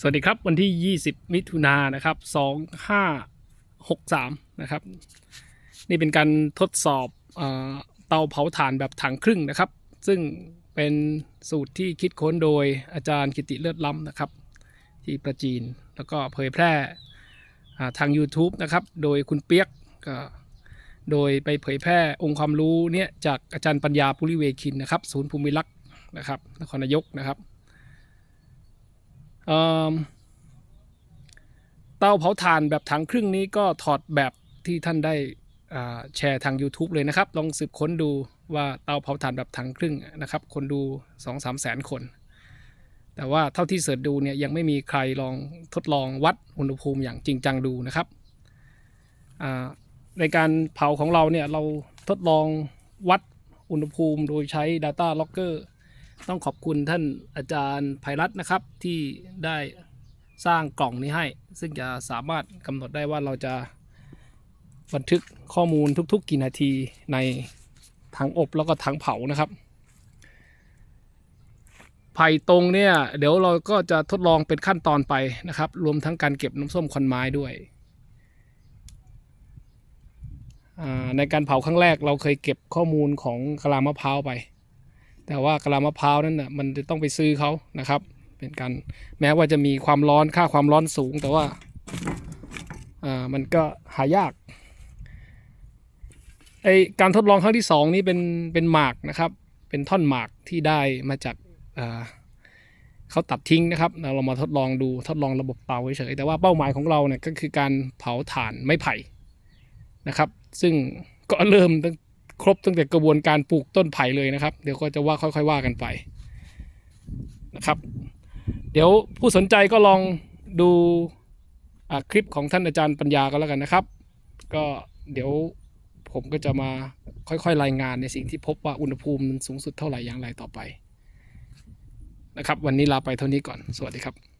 สวัสดีครับวันที่ 20 มิถุนายนนะครับ 2563 นะครับ นี่เป็นการทดสอบเอเตาเผาถ่านแบบถังครึ่งนะครับ ซึ่งเป็นสูตรที่คิดค้นโดยอาจารย์กิติเลิศล้ำนะครับ ที่ประจีนแล้วก็เผยแพร่ทาง YouTube นะครับ โดยคุณเปียกก็โดยไปเผยแพร่องค์ความรู้เนี่ยจากอาจารย์ปัญญาปุริเวคินนะครับ ศูนย์ภูมิรักษ์นะครับนครนายกนะครับ เตาเผาถ่านแบบถังครึ่งนี้ก็ถอดแบบที่ท่านได้แชร์ทาง YouTube เลยนะครับ ลองสืบค้นดูว่าเตาเผาถ่านแบบถังครึ่งนะครับ คนดู 2 3แสนคน แต่ว่าเท่าที่เสิร์ชดูเนี่ยยังไม่มีใครลองทดลองวัดอุณหภูมิอย่างจริงจังดูนะครับ ในการเผาของเราเนี่ยเราทดลองวัดอุณหภูมิโดยใช้ Data Logger ต้องขอบคุณท่านอาจารย์ไพรัตน์นะครับ ที่ได้สร้างกล่องนี้ให้ ซึ่งจะสามารถกำหนดได้ว่าเราจะบันทึกข้อมูลทุก ๆ กี่นาทีในถังอบแล้วก็ถังเผานะครับไผ่ตรงเนี่ยเดี๋ยวเราก็จะทดลองเป็นขั้นตอนไปนะครับ รวมทั้งการเก็บน้ำส้มควันไม้ด้วย ในการเผาครั้งแรกเราเคยเก็บข้อมูลของกะลามะพร้าวไป แต่ว่ากะลามะพร้าวนั้นน่ะมันจะต้องไปซื้อเขานะครับ เป็นการแม้ว่าจะมีความร้อนค่าความร้อนสูง แต่ว่าอ่ามันก็หายากไอการทดลองครั้งที่สองนี้เป็นเป็นหมากนะครับ เป็นท่อนหมากที่ได้มาจากอ่าเขาตัดทิ้งนะครับเราเรามาทดลองดูทดลองระบบเตาเฉยแต่ว่าเป้าหมายของเราเนี่ยก็คือการเผาถ่านไม้ไผ่นะครับ ซึ่งก็เริ่มตั้ง ครบตั้งแต่กระบวนการปลูกต้นไผ่เลยนะครับ เดี๋ยวก็จะว่าค่อย ๆ ว่ากันไปนะครับ เดี๋ยวผู้สนใจก็ลองดูคลิปของท่านอาจารย์ปัญญาก็แล้วกันนะครับ ก็เดี๋ยวผมก็จะมาค่อยๆรายงานในสิ่งที่พบว่าอุณหภูมิมันสูงสุดเท่าไหร่อย่างไรต่อไปนะครับ วันนี้ลาไปเท่านี้ก่อน สวัสดีครับ